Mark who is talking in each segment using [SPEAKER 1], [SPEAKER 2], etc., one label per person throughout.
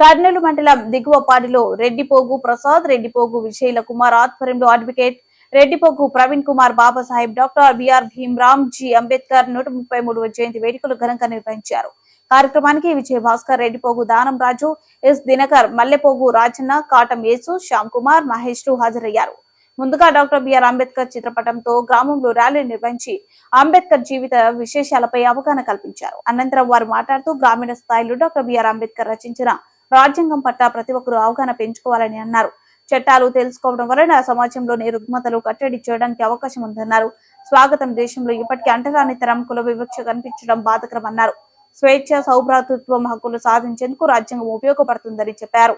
[SPEAKER 1] కర్నూలు మండలం దిగువపాడిలో రెడ్డిపోగు ప్రసాద్ రెడ్డిపోగు విజయల కుమార్ ఆధ్వర్యంలో advocate Reddipogu Praveen Kumar Babasaheb doctor B R Bhimram ji Ambedkar నూట ముప్పై మూడవ జయంతి వేడుకలు ఘనంగా నిర్వహించారు. కార్యక్రమానికి విజయ భాస్కర్ రెడ్డిపోగు దానం రాజు ఎస్ దినకర్ మల్లెపోగు రాజన్న కాటం యేసు శ్యామ్ కుమార్ మహేష్ హాజరయ్యారు. ముందుగా డాక్టర్ బిఆర్ అంబేద్కర్ చిత్రపటంతో గ్రామంలో ర్యాలీ నిర్వహించి అంబేద్కర్ జీవిత విశేషాలపై అవగాహన కల్పించారు. అనంతరం వారు మాట్లాడుతూ గ్రామీణ స్థాయిలో డాక్టర్ బిఆర్ అంబేద్కర్ రచించిన రాజ్యాంగం పట్ల ప్రతి ఒక్కరూ అవగాహన పెంచుకోవాలని అన్నారు. చట్టాలు తెలుసుకోవడం వలన సమాజంలోని రుగ్మతలు కట్టడి చేయడానికి అవకాశం ఉందన్నారు. స్వాగతం దేశంలో ఇప్పటికీ అంటరాని తరం కుల వివక్ష కనిపించడం బాధకరమన్నారు స్వేచ్ఛ సౌభ్రాతృత్వం హక్కులు సాధించేందుకు రాజ్యాంగం ఉపయోగపడుతుందని చెప్పారు.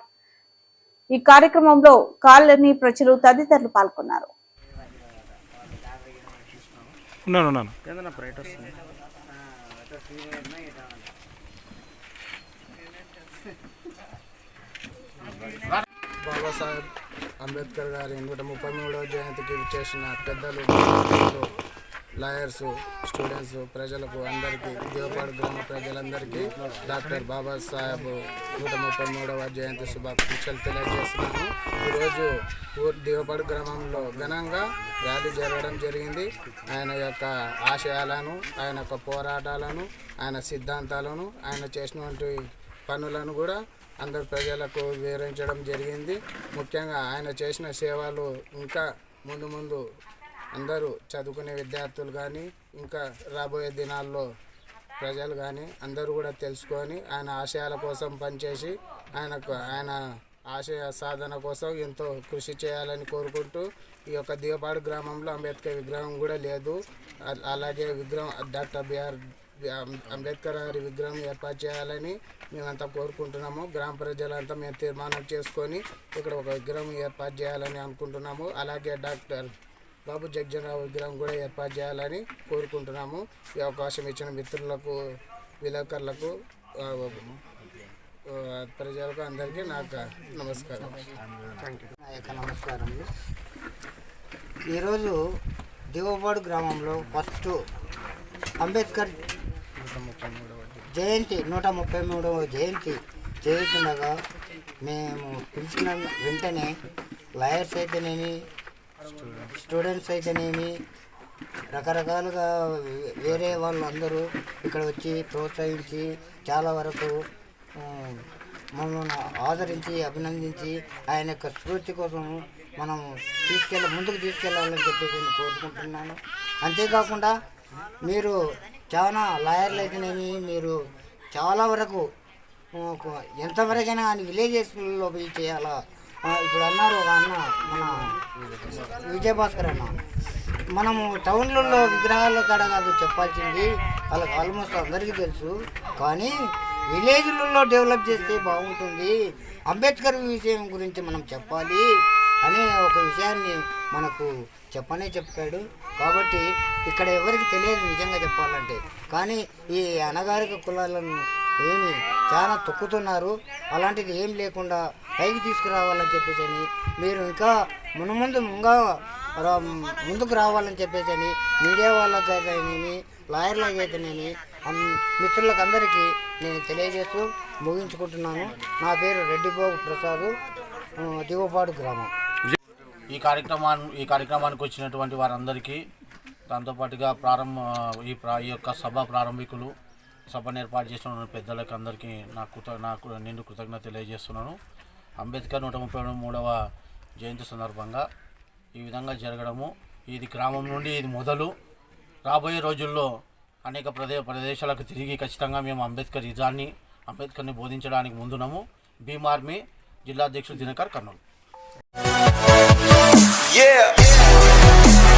[SPEAKER 1] ఈ కార్యక్రమంలో కాలనీ ప్రజలు తదితరులు పాల్గొన్నారు.
[SPEAKER 2] ఉన్నాను
[SPEAKER 3] బాబాసాహెబ్ అంబేద్కర్ గారి నూట ముప్పై మూడవ జయంతికి చేసిన పెద్దలు లాయర్స్ స్టూడెంట్స్ ప్రజలకు అందరికీ దేవపాడు గ్రామ ప్రజలందరికీ డాక్టర్ బాబాసాహెబ్ నూట ముప్పై మూడవ జయంతి శుభాకాంక్షలు తెలియజేస్తున్నాను. ఈరోజు ఊరు దేవపాడు గ్రామంలో ఘనంగా ర్యాలీ జరగడం జరిగింది. ఆయన యొక్క ఆశయాలను ఆయన యొక్క పోరాటాలను ఆయన సిద్ధాంతాలను ఆయన చేసినటువంటి పనులను కూడా అందరు ప్రజలకు వివరించడం జరిగింది. ముఖ్యంగా ఆయన చేసిన సేవలు ఇంకా ముందు ముందు అందరూ చదువుకునే విద్యార్థులు కానీ ఇంకా రాబోయే దినాల్లో ప్రజలు కానీ అందరూ కూడా తెలుసుకొని ఆయన ఆశయాల కోసం పనిచేసి ఆయనకు ఆయన ఆశయ సాధన కోసం ఎంతో కృషి చేయాలని కోరుకుంటూ ఈ యొక్క దీపాడు గ్రామంలో అంబేద్కర్ విగ్రహం కూడా లేదు. అలాగే విగ్రహం డాక్టర్ బిఆర్ అంబేద్కర్ గారి విగ్రహం ఏర్పాటు చేయాలని మేమంతా కోరుకుంటున్నాము. గ్రామ ప్రజలంతా మేము తీర్మానం చేసుకొని ఇక్కడ ఒక విగ్రహం ఏర్పాటు చేయాలని అనుకుంటున్నాము. అలాగే డాక్టర్ బాబు జగ్జనరావు విగ్రహం కూడా ఏర్పాటు చేయాలని కోరుకుంటున్నాము. ఈ అవకాశం ఇచ్చిన మిత్రులకు విలేకరులకు ప్రజలకు అందరికీ నాకు నమస్కారం.
[SPEAKER 4] నమస్కారం ఈరోజు దివపాడు గ్రామంలో ఫస్ట్ అంబేద్కర్ జయంతి నూట ముప్పై మూడవ జయంతి చేస్తుండగా మేము పిలిచిన వెంటనే లాయర్స్ అయితేనేమి స్టూడెంట్స్ అయితేనేమి రకరకాలుగా వేరే వాళ్ళందరూ ఇక్కడ వచ్చి ప్రోత్సహించి చాలా వరకు మమ్మల్ని ఆదరించి అభినందించి ఆయన యొక్క స్ఫూర్తి కోసం మనం తీసుకెళ్ళ ముందుకు తీసుకెళ్ళాలని చెప్పేసి నేను కోరుకుంటున్నాను. అంతేకాకుండా మీరు చాలా లాయర్లైతేనేమి మీరు చాలా వరకు ఎంతవరకైనా కానీ విలేజెస్లో పోయి చేయాలా? ఇప్పుడు అన్నారు ఒక అన్న మన విజయభాస్కర్ అన్న. మనము టౌన్లలో విగ్రహాల కాడ కాదు చెప్పాల్సింది వాళ్ళకి ఆల్మోస్ట్ అందరికీ తెలుసు. కానీ విలేజ్లలో డెవలప్ చేస్తే బాగుంటుంది. అంబేద్కర్ విషయం గురించి మనం చెప్పాలి అనే ఒక విషయాన్ని మనకు చెప్పనే చెప్పాడు. కాబట్టి ఇక్కడ ఎవరికి తెలియదు నిజంగా చెప్పాలంటే. కానీ ఈ అనగారిక కులాలను ఏమి చాలా తొక్కుతున్నారు. అలాంటిది ఏం లేకుండా పైకి తీసుకురావాలని చెప్పేసి అని మీరు ఇంకా మునుముందు ముంగా రా- ముందుకు రావాలని చెప్పేసి అని మీడియా వాళ్ళకి అయితేనేమి లాయర్లకు అయితేనేమి మిత్రులకు అందరికీ నేను తెలియజేస్తూ ముగించుకుంటున్నాను. నా పేరు రెడ్డిబాబు ప్రసాద్ దిగుపాడు గ్రామం.
[SPEAKER 5] ఈ కార్యక్రమాన్ని ఈ కార్యక్రమానికి వచ్చినటువంటి వారందరికీ దాంతోపాటుగా ప్రారంభ ఈ ప్రా ఈ యొక్క సభ ప్రారంభికులు సభను ఏర్పాటు చేసిన పెద్దలకు అందరికీ నా కృత నాకు నిండు కృతజ్ఞత తెలియజేస్తున్నాను. అంబేద్కర్ నూట ముప్పై మూడవ జయంతి సందర్భంగా ఈ విధంగా జరగడము ఇది గ్రామం నుండి ఇది మొదలు. రాబోయే రోజుల్లో అనేక ప్రదే ప్రదేశాలకు తిరిగి ఖచ్చితంగా మేము అంబేద్కర్ నిజాన్ని అంబేద్కర్ని బోధించడానికి ముందున్నాము భీమ్ ఆర్మీ జిల్లా అధ్యక్షుడు దినకర్ కర్నూలు.
[SPEAKER 6] Yeah.